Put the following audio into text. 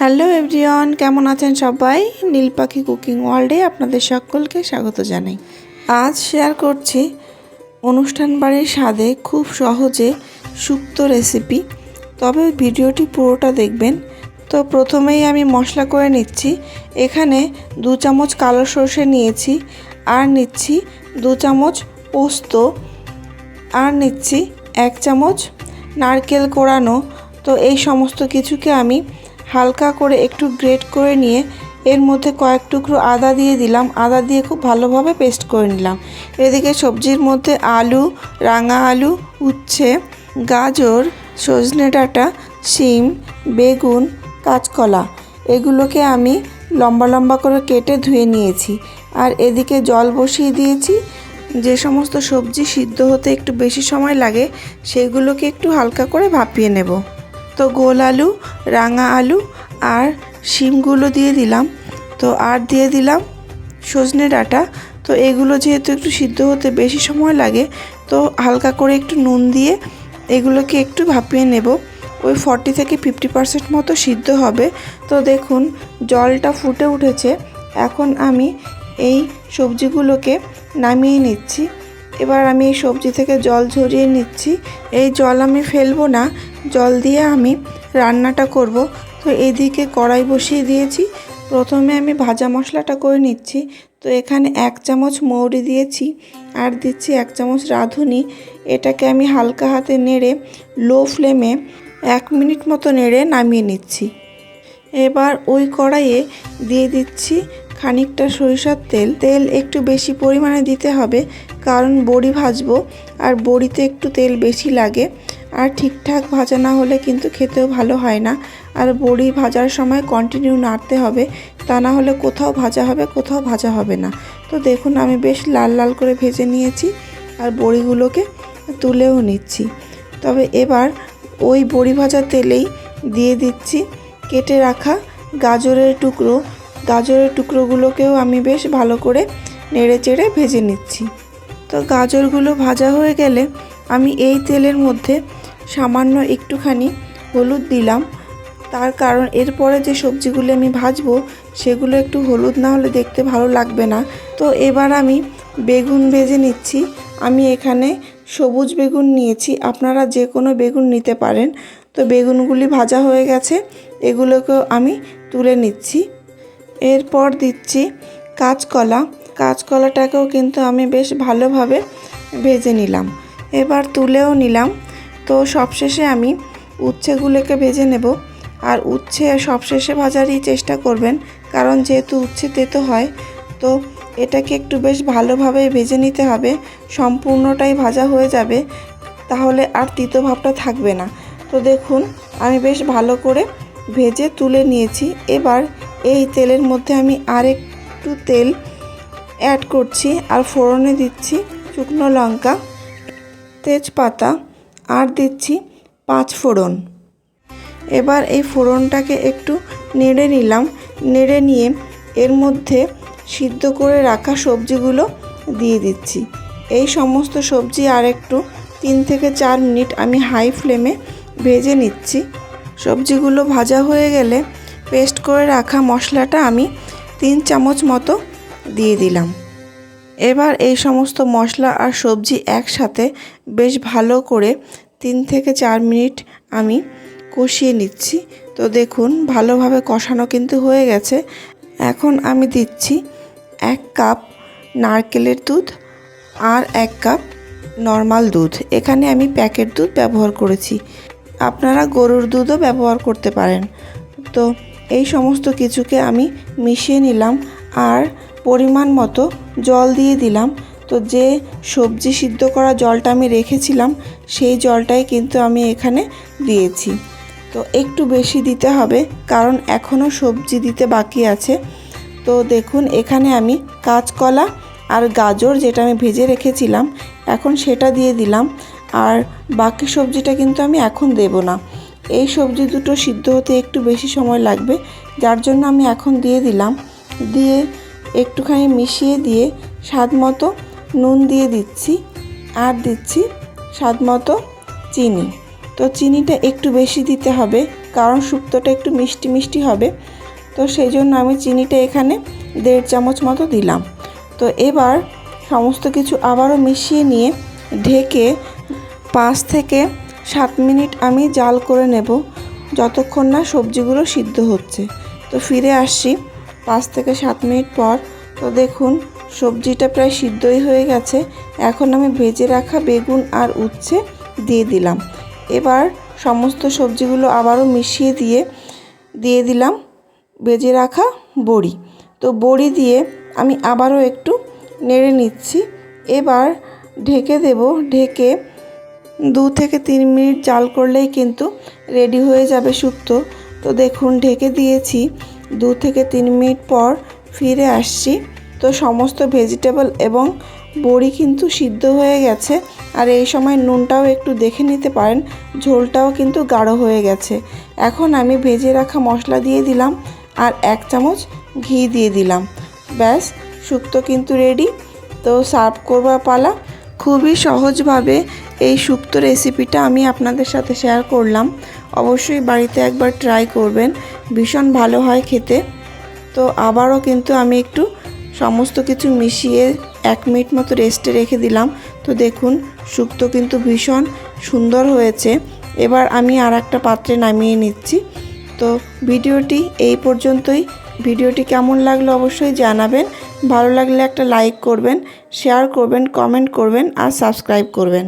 Hello everyone, কেমন আছেন সবাই? নীল পাখি কুকিং ওয়ার্ল্ডে আপনাদের সকলকে স্বাগত জানাই। আজ শেয়ার করছি অনুষ্ঠান বাড়ির স্বাদে খুব সহজে সুক্ত রেসিপি। তবে ভিডিওটি পুরোটা দেখবেন। তো প্রথমেই আমি মশলা করে নিচ্ছি। এখানে দু চামচ কালো সর্ষে নিয়েছি, আর নিচ্ছি দু চামচ পোস্ত, আর নিচ্ছি এক চামচ নারকেল কোড়ানো তো এই সমস্ত কিছুকে আমি হালকা করে একটু গ্রেট করে নিয়ে এর মধ্যে কয়েক টুকরো আদা দিয়ে দিলাম। আদা দিয়ে খুব ভালোভাবে পেস্ট করে নিলাম। এদিকে সবজির মধ্যে আলু, রাঙা আলু, উচ্ছে, গাজর, সজনে ডাঁটা, শিম, বেগুন, কাঁচকলা এগুলোকে আমি লম্বা লম্বা করে কেটে ধুয়ে নিয়েছি। আর এদিকে জল বসিয়ে দিয়েছি। যে সমস্ত সবজি সিদ্ধ হতে একটু বেশি সময় লাগে, সেগুলোকে একটু হালকা করে ভাপিয়ে নেব। তো গোল আলু, রাঙা আলু আর শিমগুলো দিয়ে দিলাম। তো আর দিয়ে দিলাম সজনে ডাঁটা। তো এগুলো যেহেতু একটু সিদ্ধ হতে বেশি সময় লাগে, তো হালকা করে একটু নুন দিয়ে এগুলোকে একটু ভাপিয়ে নেব। ওই ফর্টি থেকে ফিফটি পার্সেন্ট মতো সিদ্ধ হবে। তো দেখুন, জলটা ফুটে উঠেছে। এখন আমি এই সবজিগুলোকে নামিয়ে নিচ্ছি। এবার আমি এই সবজি থেকে জল ঝরিয়ে নিচ্ছি। এই জল আমি ফেলব না জল দিয়ে আমি রান্নাটা করব। তো এদিকে কড়াই বসিয়ে দিয়েছি। প্রথমে আমি ভাজা মশলাটা করে নিচ্ছি। তো এখানে এক চামচ মৌরি দিয়েছি আর দিচ্ছি এক চামচ রাঁধুনি। এটাকে আমি হালকা হাতে নেড়ে, লো ফ্লেমে এক মিনিট মতো নেড়ে নামিয়ে নিচ্ছি। এবার ওই কড়াইয়ে দিয়ে দিচ্ছি খানিকটা সরিষার তেল। তেল একটু বেশি পরিমাণে দিতে হবে, কারণ বড়ি ভাজবো আর বড়িতে একটু তেল বেশি লাগে। আর ঠিকঠাক ভাজা না হলে কিন্তু খেতেও ভালো হয় না। আর বড়ি ভাজার সময় কন্টিনিউ নাড়তে হবে, তা না হলে কোথাও ভাজা হবে, কোথাও ভাজা হবে না। তো দেখুন, আমি বেশ লাল লাল করে ভেজে নিয়েছি আর বড়িগুলোকে তুলেও নিচ্ছি। তবে এবার ওই বড়ি ভাজা তেলেই দিয়ে দিচ্ছি কেটে রাখা গাজরের টুকরো। গাজরের টুকরোগুলোকেও আমি বেশ ভালো করে নেড়ে চেড়ে ভেজে নিচ্ছি। তো গাজরগুলো ভাজা হয়ে গেলে আমি এই তেলের মধ্যে সামান্য একটুখানি হলুদ দিলাম। তার কারণ এরপরে যে সবজিগুলো আমি ভাজবো, সেগুলো একটু হলুদ না হলে দেখতে ভালো লাগবে না। তো এবার আমি বেগুন ভেজে নিচ্ছি। আমি এখানে সবুজ বেগুন নিয়েছি। আপনারা যে কোনো বেগুন নিতে পারেন। তো বেগুনগুলি ভাজা হয়ে গেছে। এগুলোকেও আমি তুলে নিচ্ছি। এরপর দিচ্ছি কাঁচকলা। কাঁচকলাটাকেও কিন্তু আমি বেশ ভালোভাবে ভেজে নিলাম। এবার তুলেও নিলাম। তো সবশেষে আমি উচ্ছেগুলোকে ভেজে নেব। আর উচ্ছে সবশেষে ভাজারই চেষ্টা করবেন, কারণ যেহেতু উচ্ছে তেতো হয়, তো এটাকে একটু বেশ ভালোভাবে ভেজে নিতে হবে। সম্পূর্ণটাই ভাজা হয়ে যাবে, তাহলে আর তিতো ভাবটা থাকবে না। তো দেখুন, আমি বেশ ভালো করে ভেজে তুলে নিয়েছি। এবার এই তেলের মধ্যে আমি আর একটু তেল অ্যাড করছি, আর ফোড়নে দিচ্ছি শুকনো লঙ্কা, তেজপাতা আর দিচ্ছি পাঁচ ফোড়ন। এবার এই ফোড়নটাকে একটু নেড়ে নিলাম। নেড়ে নিয়ে এর মধ্যে সিদ্ধ করে রাখা সবজিগুলো দিয়ে দিচ্ছি। এই সমস্ত সবজি আর একটু তিন থেকে চার মিনিট আমি হাই ফ্লেমে ভেজে নিচ্ছি। সবজিগুলো ভাজা হয়ে গেলে পেস্ট করে রাখা মশলাটা আমি তিন চামচ মতো দিয়ে দিলাম। এবার এই সমস্ত মশলা আর সবজি একসাথে বেশ ভালো করে তিন থেকে চার মিনিট আমি কষিয়ে নিচ্ছি। তো দেখুন, ভালোভাবে কষানো কিন্তু হয়ে গেছে। এখন আমি দিচ্ছি এক কাপ নারকেলের দুধ আর এক কাপ নর্মাল দুধ। এখানে আমি প্যাকেট দুধ ব্যবহার করেছি। আপনারা গরুর দুধও ব্যবহার করতে পারেন। তো এই সমস্ত কিছুকে আমি মিশিয়ে নিলাম। আর পরিমাণ মতো জল দিয়ে দিলাম। তো যে সবজি সিদ্ধ করা জলটা আমি রেখেছিলাম, সেই জলটাই কিন্তু আমি এখানে দিয়েছি। তো একটু বেশি দিতে হবে, কারণ এখনও সবজি দিতে বাকি আছে। তো দেখুন, এখানে আমি কাঁচকলা আর গাজর যেটা আমি ভেজে রেখেছিলাম, এখন সেটা দিয়ে দিলাম। আর বাকি সবজিটা কিন্তু আমি এখন দেব না। এই সবজি দুটো সিদ্ধ হতে একটু বেশি সময় লাগবে, যার জন্য আমি এখন দিয়ে দিলাম। দিয়ে একটুখানি মিশিয়ে দিয়ে স্বাদ মতো নুন দিয়ে দিচ্ছি, আর দিচ্ছি স্বাদ মতো চিনি। তো চিনিটা একটু বেশি দিতে হবে, কারণ শুক্তোটা একটু মিষ্টি মিষ্টি হবে। তো সেই জন্য আমি চিনিটা এখানে দেড় চামচ মতো দিলাম। তো এবার সমস্ত কিছু আবারও মিশিয়ে নিয়ে ঢেকে পাঁচ থেকে সাত মিনিট আমি জাল করে নেব, যতক্ষণ না সবজিগুলো সিদ্ধ হচ্ছে। তো ফিরে আসছি। পাঁচ থেকে সাত মিনিট পর। তো দেখুন, সবজিটা প্রায় সিদ্ধই হয়ে গেছে। এখন আমি ভেজে রাখা বেগুন আর উচ্ছে দিয়ে দিলাম। এবার সমস্ত সবজিগুলো আবারও মিশিয়ে দিয়ে দিয়ে দিলাম ভেজে রাখা বড়ি। তো বড়ি দিয়ে আমি আবারও একটু নেড়ে নিচ্ছি। এবার ঢেকে দেব, ঢেকে দু থেকে তিন মিনিট জাল করলেই কিন্তু রেডি হয়ে যাবে শুক্তো তো দেখুন, ঢেকে দিয়েছি। দু থেকে তিন মিনিট পর ফিরে আসছি। তো সমস্ত ভেজিটেবল এবং বড়ি কিন্তু সিদ্ধ হয়ে গেছে। আর এই সময় নুনটাও একটু দেখে নিতে পারেন, ঝোলটাও কিন্তু গাঢ় হয়ে গেছে। এখন আমি ভেজে রাখা মশলা দিয়ে দিলাম আর এক চামচ ঘি দিয়ে দিলাম। ব্যাস শুক্তো কিন্তু রেডি তো সার্ভ করবার পালা। খুবই সহজভাবে এই শুক্তো রেসিপিটা আমি আপনাদের সাথে শেয়ার করলাম। অবশ্যই বাড়িতে একবার ট্রাই করবেন। ভীষণ ভালো হয় খেতে। তো আবারও কিন্তু আমি একটু সমস্ত কিছু মিশিয়ে এক মিনিট মতো রেস্টে রেখে দিলাম। তো দেখুন, শুক্তো কিন্তু ভীষণ সুন্দর হয়েছে। এবার আমি আর একটা পাত্রে নামিয়ে নিচ্ছি। তো ভিডিওটি এই পর্যন্তই। ভিডিওটি কেমন লাগল অবশ্যই জানাবেন। ভালো লাগলে একটা লাইক করবেন শেয়ার করবেন কমেন্ট করবেন আর সাবস্ক্রাইব করবেন।